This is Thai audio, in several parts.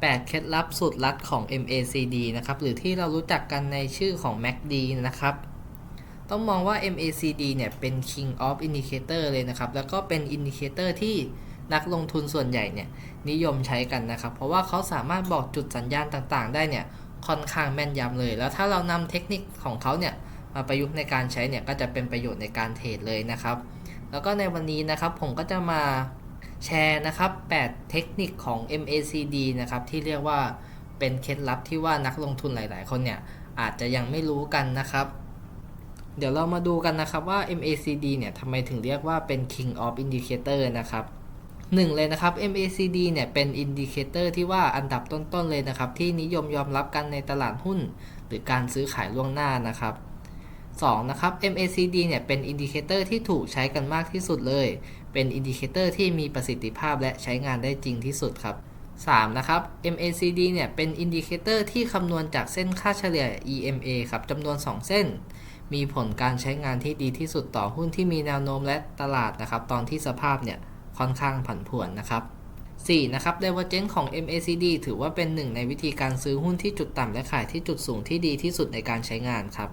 8 เคล็ดลับสุดลัดของ MACD นะครับ หรือที่เรารู้จักกันในชื่อของ MACD นะครับ ต้องมองว่า MACD เนี่ยเป็น King of Indicator เลยนะครับ แล้วก็เป็น Indicator ที่นักลงทุนส่วนใหญ่เนี่ยนิยมใช้กันนะครับ เพราะว่าเขาสามารถบอกจุดสัญญาณต่างๆ ได้เนี่ยค่อนข้างแม่นยำเลย แล้วถ้าเรานำเทคนิคของเขาเนี่ยมาประยุกต์ในการใช้เนี่ยก็จะเป็นประโยชน์ในการเทรดเลยนะครับ แล้วก็ในวันนี้นะครับผมก็จะมา แชร์นะครับ 8 เทคนิคของ MACD นะครับที่เรียกว่าเป็นเคล็ดลับที่ว่านักลงทุนหลาย ๆ คนเนี่ยอาจจะยังไม่รู้กันนะครับ เดี๋ยวเรามาดูกันนะครับว่า MACD เนี่ยทำไมถึงเรียกว่าเป็น King of Indicator นะครับหนึ่งเลยนะครับ MACD เนี่ยเป็นอินดิเคเตอร์ที่ว่าอันดับต้น ๆ เลยนะครับ ที่นิยมยอมรับกันในตลาดหุ้น หรือการซื้อขายล่วงหน้านะครับ 2. นะครับ MACD เนี่ยเป็นอินดิเคเตอร์ที่ถูกใช้กันมากที่สุดเลย เป็นอินดิเคเตอร์ที่มีประสิทธิภาพและใช้งานได้จริงที่สุดครับ 3. นะครับ MACD เนี่ยเป็นอินดิเคเตอร์ที่คำนวณจากเส้นค่าเฉลี่ย EMA ครับจำนวน 2 เส้น มีผลการใช้งานที่ดีที่สุดต่อหุ้นที่มีแนวโน้มและตลาดนะครับ ตอนที่สภาพเนี่ยค่อนข้างผันผวนนะครับ 4. นะครับ Divergence ของ MACD ถือว่าเป็นหนึ่งในวิธีการซื้อหุ้นที่จุดต่ำและขายที่จุดสูงที่ดีที่สุดในการใช้งานครับ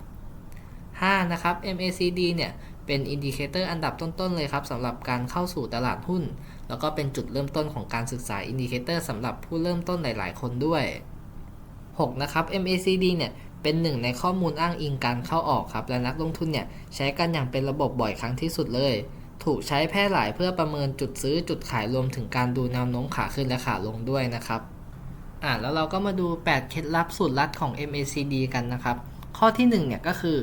5. นะครับ MACD เนี่ย เป็นอินดิเคเตอร์อันดับต้นๆเลยครับสำหรับการเข้าสู่ตลาดหุ้น แล้วก็เป็นจุดเริ่มต้นของการศึกษาอินดิเคเตอร์สำหรับผู้เริ่มต้นหลายๆ คนด้วย 6. นะครับ MACD เนี่ยเป็นหนึ่งในข้อมูลอ้างอิงการเข้าออกครับและนักลงทุนเนี่ยใช้กันอย่างเป็นระบบบ่อยครั้งที่สุดเลย ถูกใช้แพร่หลายเพื่อประเมินจุดซื้อจุดขายรวมถึงการดูแนวโน้มขาขึ้นและขาลงด้วยนะครับอ่าแล้วเราก็มาดู 8 เคล็ดลับสูตรลัดของ MACD กันนะครับ ข้อที่1เนี่ยก็คือ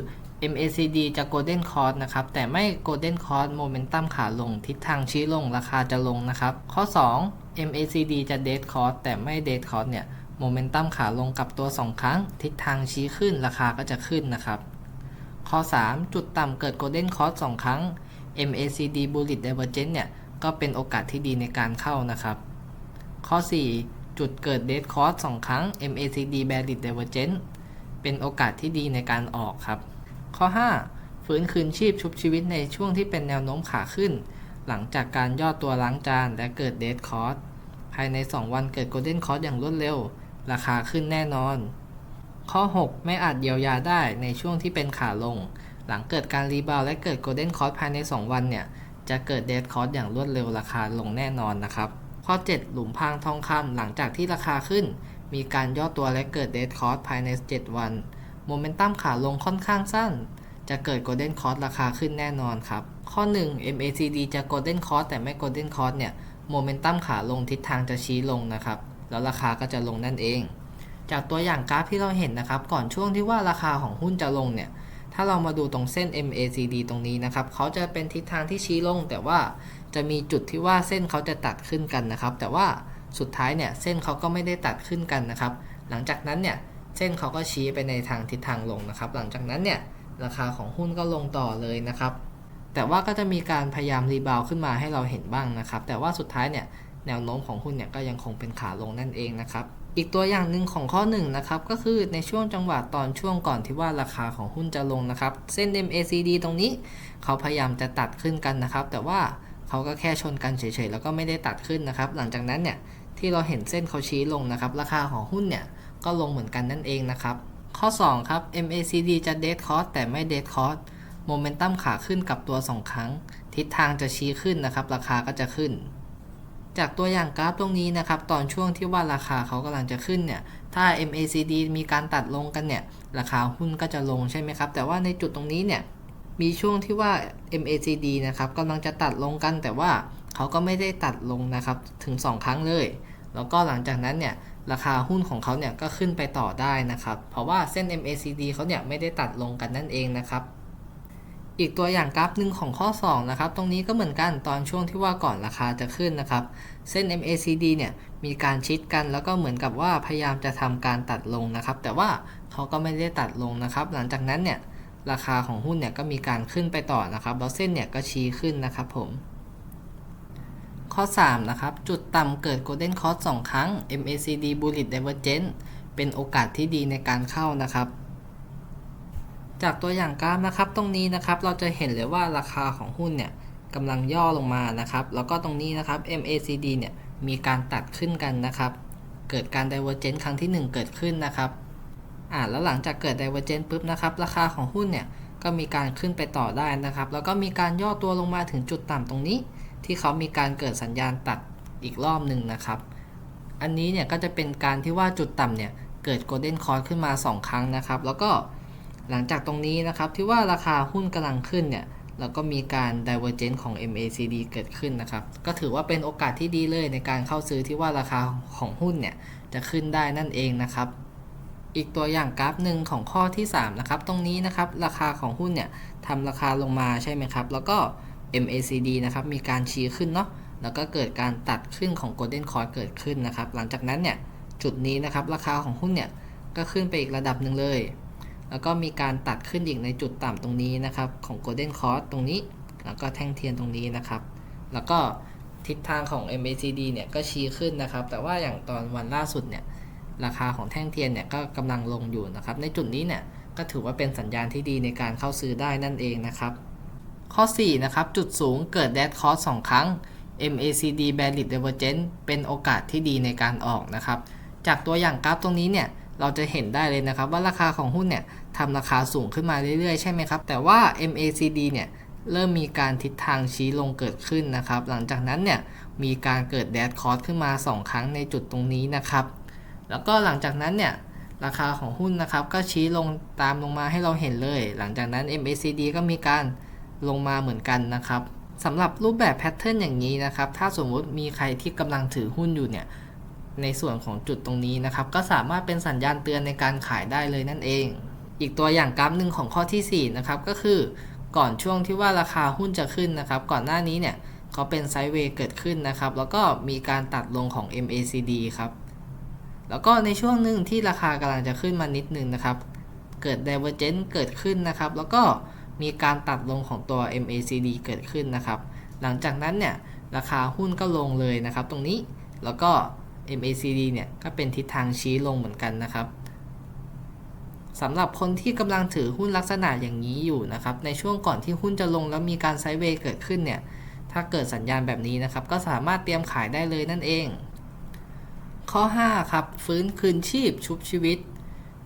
MACD จะ Golden Cross นะครับ แต่ไม่ Golden Cross Momentum ขาลง ทิศทางชี้ลงราคาจะลงนะครับ ข้อ 2 MACD จะ Dead Cross แต่ไม่ Dead Cross เนี่ย Momentum ขาลงกับตัว 2 ครั้ง ทิศทางชี้ขึ้นราคาก็จะขึ้นนะครับ ข้อ 3 จุดต่ำเกิด Golden Cross 2 ครั้ง MACD Bullish Divergence เนี่ย ก็เป็นโอกาสที่ดีในการเข้านะครับ ข้อ 4 จุดเกิด Dead Cross 2 ครั้ง MACD Bearish Divergence เป็นโอกาสที่ดีในการออกครับ ข้อ 5 ฟื้นคืนชีพชุบชีวิตในช่วงที่เป็นแนวโน้มขาขึ้น หลังจากการย่อตัวล้างจานและเกิดเด d คอร์สภายใน 2 วันเกิดโกลเด้นคอร์สอย่างรวดเร็ว ราคาขึ้นแน่นอน ข้อ 6 ไม่อาจเยียวยาได้ในช่วงที่เป็นขาลง หลังเกิดการรีบาวและเกิดโกลเด้นคอร์สภายใน 2 วันเนี่ยจะเกิดเด d คอร์สอย่างรวดเร็วราคาลงแน่นอนนะครับ ข้อ 7 หลุมพรางทองคำหลังจากที่ราคาขึ้น มีการย่อตัวและเกิดเด d คอร์สภายใน 7 วัน โมเมนตัมขาลงค่อนข้างสั้น จะเกิด Golden Cross ราคาขึ้นแน่นอนครับ ข้อ 1 MACD จะ Golden Cross แต่ไม่ Golden Cross เนี่ยโมเมนตัมขาลงทิศทางจะชี้ลงนะครับ แล้วราคาก็จะลงนั่นเอง จากตัวอย่างกราฟที่เราเห็นนะครับ ก่อนช่วงที่ว่าราคาของหุ้นจะลงเนี่ย ถ้าเรามาดูตรงเส้น MACD ตรงนี้นะครับ เขาจะเป็นทิศทางที่ชี้ลง แต่ว่าจะมีจุดที่ว่าเส้นเขาจะตัดขึ้นกันนะครับ แต่ว่าสุดท้ายเนี่ยเส้นเขาก็ไม่ได้ตัดขึ้นกันนะครับ หลังจากนั้นเนี่ย ส้นเขาก็ชี้ไปในทางทิศทางลงนะครับ หลังจากนั้นเนี่ยราคาของหุ้นก็ลงต่อเลยนะครับ แต่ว่าก็จะมีการพยายามรีบาวขึ้นมาให้เราเห็นบ้างนะครับ แต่ว่าสุดท้ายเนี่ยแนวโน้มของหุ้นเนี่ยก็ยังคงเป็นขาลงนั่นเองนะครับ อีกตัวอย่างหนึ่งของข้อ1นนะครับก็คือในช่วงจังหวะตอนช่วงก่อนที่ว่าราคาของหุ้นจะลงนะครับ เส้น MACD ตรงนี้ เขาพยายามจะตัดขึ้นกันนะครับ แต่ว่าเขาก็แค่ชนกันเฉยๆแล้วก็ไม่ได้ตัดขึ้นนะครับ หลังจากนั้นเนี่ยที่เราเห็นเส้นเขาชี้ลงนะครับ ราคาของหุ้นเนี่ย ก็ลงเหมือนกันนั่นเองนะครับ ข้อ 2 ครับ MACD จะ Dead Cross แต่ไม่ Dead Cross โมเมนตัมขาขึ้นกับตัว 2 ครั้ง ทิศทางจะชี้ขึ้นนะครับ ราคาก็จะขึ้น จากตัวอย่างกราฟตรงนี้นะครับ ตอนช่วงที่ว่าราคาเขากำลังจะขึ้นเนี่ย ถ้า MACD มีการตัดลงกันเนี่ย ราคาหุ้นก็จะลงใช่ไหมครับ แต่ว่าในจุดตรงนี้เนี่ย มีช่วงที่ว่า MACD นะครับกำลังจะตัดลงกันแต่ว่าเขาก็ไม่ได้ตัดลงนะครับ ถึง 2 ครั้งเลย แล้วก็หลังจากนั้นเนี่ยราคาหุ้นของเขาเนี่ยก็ขึ้นไปต่อได้นะครับ เพราะว่าเส้น MACD เขาเนี่ยไม่ได้ตัดลงกันนั่นเองนะครับ อีกตัวอย่างกราฟหนึ่งของข้อ2นะครับ ตรงนี้ก็เหมือนกันตอนช่วงที่ว่าก่อนราคาจะขึ้นนะครับ เส้น MACD เนี่ยมีการชิดกันแล้วก็เหมือนกับว่าพยายามจะทำการตัดลงนะครับ แต่ว่าเขาก็ไม่ได้ตัดลงนะครับ หลังจากนั้นเนี่ยราคาของหุ้นเนี่ยก็มีการขึ้นไปต่อนะครับแล้วเส้นเนี่ยก็ชี้ขึ้นนะครับผม ข้อ 3 นะครับ จุดต่ำเกิด Golden Cross 2 ครั้ง MACD Bullish Divergence เป็นโอกาสที่ดีในการเข้านะครับ จากตัวอย่างกราฟนะครับ ตรงนี้นะครับ เราจะเห็นเลยว่าราคาของหุ้นเนี่ยกำลังย่อลงมานะครับ แล้วก็ตรงนี้นะครับ MACD เนี่ยมีการตัดขึ้นกันนะครับ เกิดการ divergence ครั้งที่ 1 เกิดขึ้นนะครับอ่าแล้วหลังจากเกิด divergence ปุ๊บนะครับ ราคาของหุ้นเนี่ยก็มีการขึ้นไปต่อได้นะครับ แล้วก็มีการย่อตัวลงมาถึงจุดต่ำตรงนี้ ที่เขามีการเกิดสัญญาณตัดอีกรอบหนึ่งนะครับ อันนี้เนี่ยก็จะเป็นการที่ว่าจุดต่ำเนี่ยเกิด golden cross ขึ้นมา 2 ครั้งนะครับ แล้วก็หลังจากตรงนี้นะครับที่ว่าราคาหุ้นกำลังขึ้นเนี่ยแล้วก็มีการ divergence ของ MACD เกิดขึ้นนะครับ ก็ถือว่าเป็นโอกาสที่ดีเลยในการเข้าซื้อที่ว่าราคาของหุ้นเนี่ยจะขึ้นได้นั่นเองนะครับ อีกตัวอย่างกราฟหนึ่งของข้อที่3นะครับ ตรงนี้นะครับราคาของหุ้นเนี่ยทำราคาลงมาใช่ไหมครับ แล้วก็ MACD นะครับมีการชี้ขึ้นเนาะแล้วก็เกิดการตัดขึ้นของ Golden Cross เกิดขึ้นนะครับ หลังจากนั้นเนี่ยจุดนี้นะครับราคาของหุ้นเนี่ยก็ขึ้นไปอีกระดับหนึ่งเลย แล้วก็มีการตัดขึ้นอีกในจุดต่ำตรงนี้นะครับของ Golden Cross ตรงนี้ แล้วก็แท่งเทียนตรงนี้นะครับ แล้วก็ทิศทางของ MACD เนี่ยก็ชี้ขึ้นนะครับ แต่ว่าอย่างตอนวันล่าสุดเนี่ยราคาของแท่งเทียนเนี่ยก็กำลังลงอยู่นะครับ ในจุดนี้เนี่ยก็ถือว่าเป็นสัญญาณที่ดีในการเข้าซื้อได้นั่นเองนะครับ ข้อ 4 นะครับ จุดสูงเกิด dead cross 2 ครั้ง MACD bearish divergence เป็นโอกาสที่ดีในการออกนะครับ จากตัวอย่างกราฟตรงนี้เนี่ยเราจะเห็นได้เลยนะครับว่าราคาของหุ้นเนี่ยทำราคาสูงขึ้นมาเรื่อยๆ ใช่ไหมครับ แต่ว่า MACD เนี่ยเริ่มมีการทิศทางชี้ลงเกิดขึ้นนะครับ หลังจากนั้นเนี่ยมีการเกิด dead cross ขึ้นมา 2 ครั้งในจุดตรงนี้นะครับ แล้วก็หลังจากนั้นเนี่ยราคาของหุ้นนะครับก็ชี้ลงตามลงมาให้เราเห็นเลย หลังจากนั้น MACD ก็มีการ ลงมาเหมือนกันนะครับสำหรับรูปแบบแพทเทิร์นอย่างนี้นะครับ ถ้าสมมุติมีใครที่กำลังถือหุ้นอยู่เนี่ย ในส่วนของจุดตรงนี้นะครับ ก็สามารถเป็นสัญญาณเตือนในการขายได้เลยนั่นเอง อีกตัวอย่างกราฟหนึ่งของข้อที่4นะครับก็คือก่อนช่วงที่ว่าราคาหุ้นจะขึ้นนะครับ ก่อนหน้านี้เนี่ยเขาเป็นไซด์เวย์เกิดขึ้นนะครับ แล้วก็มีการตัดลงของ MACD ครับ แล้วก็ในช่วงหนึ่งที่ราคากำลังจะขึ้นมานิดนึงนะครับ เกิด divergence เกิดขึ้นนะครับ แล้วก็ มีการตัดลงของตัว MACD เกิดขึ้นนะครับ หลังจากนั้นเนี่ยราคาหุ้นก็ลงเลยนะครับ ตรงนี้แล้วก็ MACD เนี่ยก็เป็นทิศทางชี้ลงเหมือนกันนะครับสำหรับคนที่กำลังถือหุ้นลักษณะอย่างนี้อยู่นะครับ ในช่วงก่อนที่หุ้นจะลงแล้วมีการไซด์เวย์เกิดขึ้นเนี่ย ถ้าเกิดสัญญาณแบบนี้นะครับ ก็สามารถเตรียมขายได้เลยนั่นเอง ข้อ 5 ครับ ฟื้นคืนชีพชุบชีวิต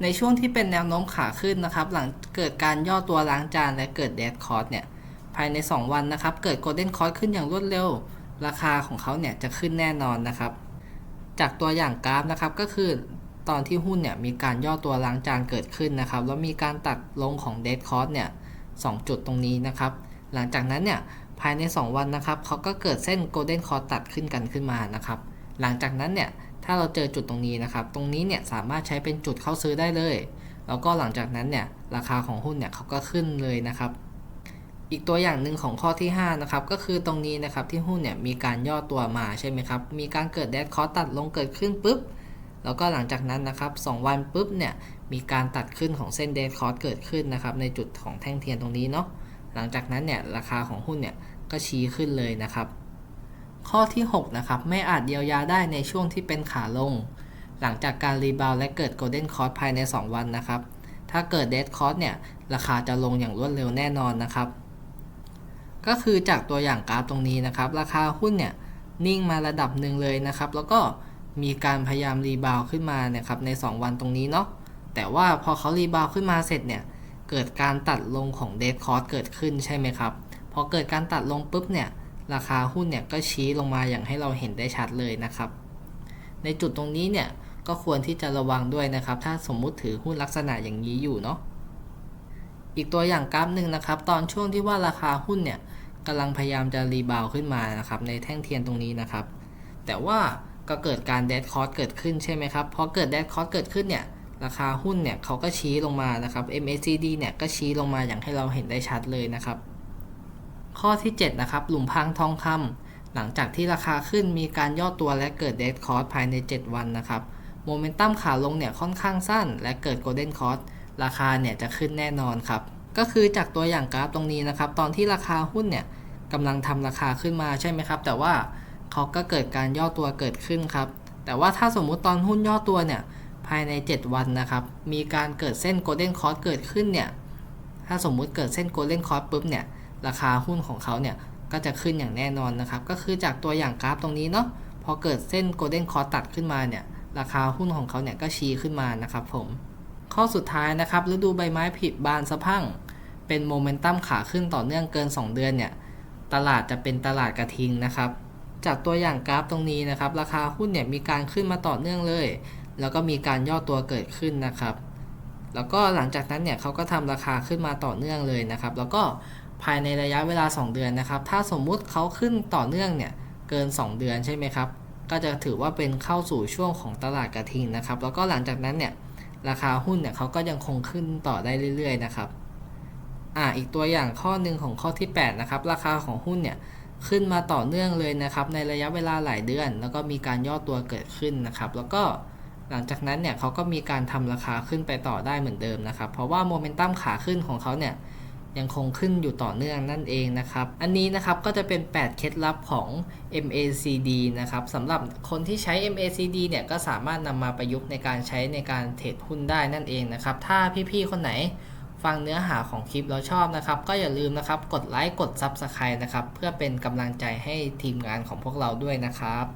ในช่วงที่เป็นแนวโน้มขาขึ้นนะครับ หลังเกิดการย่อตัวล้างจานและเกิดเดดคอร์สเนี่ยภายใน 2 วันนะครับ เกิดโกลเด้นคอร์สขึ้นอย่างรวดเร็ว ราคาของเขาเนี่ยจะขึ้นแน่นอนนะครับ จากตัวอย่างกราฟนะครับก็คือตอนที่หุ้นเนี่ยมีการย่อตัวล้างจานเกิดขึ้นนะครับ แล้วมีการตัดลงของเดดคอร์สเนี่ยสจุดตรงนี้นะครับ หลังจากนั้นเนี่ยภายใน 2 วันนะครับเขาก็เกิดเส้นโกลเด้นคอร์สตัดขึ้นกันขึ้นมานะครับ หลังจากนั้นเนี่ย ถ้าเราเจอจุดตรงนี้นะครับ ตรงนี้เนี่ยสามารถใช้เป็นจุดเข้าซื้อได้เลย แล้วก็หลังจากนั้นเนี่ยราคาของหุ้นเนี่ยเขาก็ขึ้นเลยนะครับ อีกตัวอย่างหนึ่งของข้อที่5นะครับก็คือตรงนี้นะครับที่หุ้นเนี่ยมีการย่อตัวมาใช่ไหมครับ มีการเกิดแดดคอตัดลงเกิดขึ้นปุ๊บ แล้วก็หลังจากนั้นนะครับ2วันปุ๊บเนี่ยมีการตัดขึ้นของเส้นเดดคอร์เกิดขึ้นนะครับในจุดของแท่งเทียนตรงนี้เนาะ หลังจากนั้นเนี่ยราคาของหุ้นเนี่ยก็ชี้ขึ้นเลยนะครับ ข้อที่ 6 นะครับ ไม่อาจเยียวยาได้ในช่วงที่เป็นขาลง หลังจากการรีบาวและเกิดโกลเด้นคอร์สภายใน 2 วันนะครับ ถ้าเกิดเดดคอร์สเนี่ย ราคาจะลงอย่างรวดเร็วแน่นอนนะครับ ก็คือจากตัวอย่างกราฟตรงนี้นะครับ ราคาหุ้นเนี่ย นิ่งมาระดับหนึ่งเลยนะครับ แล้วก็มีการพยายามรีบาวขึ้นมาเนี่ยครับใน 2 วันตรงนี้เนาะแต่ว่าพอเขารีบาวขึ้นมาเสร็จเนี่ย เกิดการตัดลงของเดดคอร์สเกิดขึ้นใช่ไหมครับ พอเกิดการตัดลงปุ๊บเนี่ย ราคาหุ้นเนี่ยก็ชี้ลงมาอย่างให้เราเห็นได้ชัดเลยนะครับ ในจุดตรงนี้เนี่ยก็ควรที่จะระวังด้วยนะครับ ถ้าสมมุติถือหุ้นลักษณะอย่างนี้อยู่เนาะอีกตัวอย่างกราฟหนึ่งนะครับ ตอนช่วงที่ว่าราคาหุ้นเนี่ยกำลังพยายามจะรีบาวขึ้นมานะครับ ในแท่งเทียนตรงนี้นะครับ แต่ว่าก็เกิดการเดดคอร์สเกิดขึ้นใช่ไหมครับพอเกิดเดดคอร์สเกิดขึ้นเนี่ยราคาหุ้นเนี่ยเขาก็ชี้ลงมานะครับ MACD เนี่ยก็ชี้ลงมาอย่างให้เราเห็นได้ชัดเลยนะครับ ข้อที่ 7 นะครับ หลุมพรางทองคำหลังจากที่ราคาขึ้นมีการย่อตัวและเกิดเดดคอร์สภายใน 7 วันนะครับโมเมนตัมขาลงเนี่ยค่อนข้างสั้น และเกิดโกลเด้นคอร์สราคาเนี่ยจะขึ้นแน่นอนครับ ก็คือจากตัวอย่างกราฟตรงนี้นะครับ ตอนที่ราคาหุ้นเนี่ยกำลังทำราคาขึ้นมาใช่ไหมครับ แต่ว่าเขาก็เกิดการย่อตัวเกิดขึ้นครับ แต่ว่าถ้าสมมุติตอนหุ้นย่อตัวเนี่ยภายใน 7 วันนะครับ มีการเกิดเส้นโกลเด้นคอร์สเกิดขึ้นเนี่ย ถ้าสมมุติเกิดเส้นโกลเด้นคอร์สปุ๊บเนี่ย ราคาหุ้นของเขาเนี่ยก็จะขึ้นอย่างแน่นอนนะครับ ก็คือจากตัวอย่างกราฟตรงนี้เนาะพอเกิดเส้นโกลเด้นคอร์ตัดขึ้นมาเนี่ยราคาหุ้นของเขาเนี่ยก็ชี้ขึ้นมานะครับผม ข้อสุดท้ายนะครับฤดูใบไม้ผลิบานสะพั่ง เป็นโมเมนตัมขาขึ้นต่อเนื่องเกิน 2 เดือนเนี่ยตลาดจะเป็นตลาดกระทิงนะครับ จากตัวอย่างกราฟตรงนี้นะครับ ราคาหุ้นเนี่ยมีการขึ้นมาต่อเนื่องเลย แล้วก็มีการย่อตัวเกิดขึ้นนะครับ แล้วก็หลังจากนั้นเนี่ยเขาก็ทำราคาขึ้นมาต่อเนื่องเลยนะครับ แล้วก็ ภายในระยะเวลา 2 เดือนนะครับ ถ้าสมมุติเขาขึ้นต่อเนื่องเนี่ยเกิน 2 เดือนใช่ไหมครับ ก็จะถือว่าเป็นเข้าสู่ช่วงของตลาดกระทิงนะครับ แล้วก็หลังจากนั้นเนี่ยราคาหุ้นเนี่ยเขาก็ยังคงขึ้นต่อได้เรื่อยๆนะครับ อ่าอีกตัวอย่างข้อหนึ่งของข้อที่8นะครับราคาของหุ้นเนี่ยขึ้นมาต่อเนื่องเลยนะครับในระยะเวลาหลายเดือน แล้วก็มีการย่อตัวเกิดขึ้นนะครับ แล้วก็หลังจากนั้นเนี่ยเขาก็มีการทำราคาขึ้นไปต่อได้เหมือนเดิมนะครับ เพราะว่าโมเมนตัมขาขึ้นของเขาเนี่ย ยังคงขึ้นอยู่ต่อเนื่องนั่นเองนะครับ อันนี้นะครับก็จะเป็น 8 เคล็ดลับของ MACD นะครับสำหรับคนที่ใช้ MACD เนี่ยก็สามารถนำมาประยุกต์ในการใช้ในการเทรดหุ้นได้นั่นเองนะครับ ถ้าพี่ๆคนไหนฟังเนื้อหาของคลิปแล้วชอบนะครับ ก็อย่าลืมนะครับ กดไลค์กด Subscribe นะครับ เพื่อเป็นกำลังใจให้ทีมงานของพวกเราด้วยนะครับ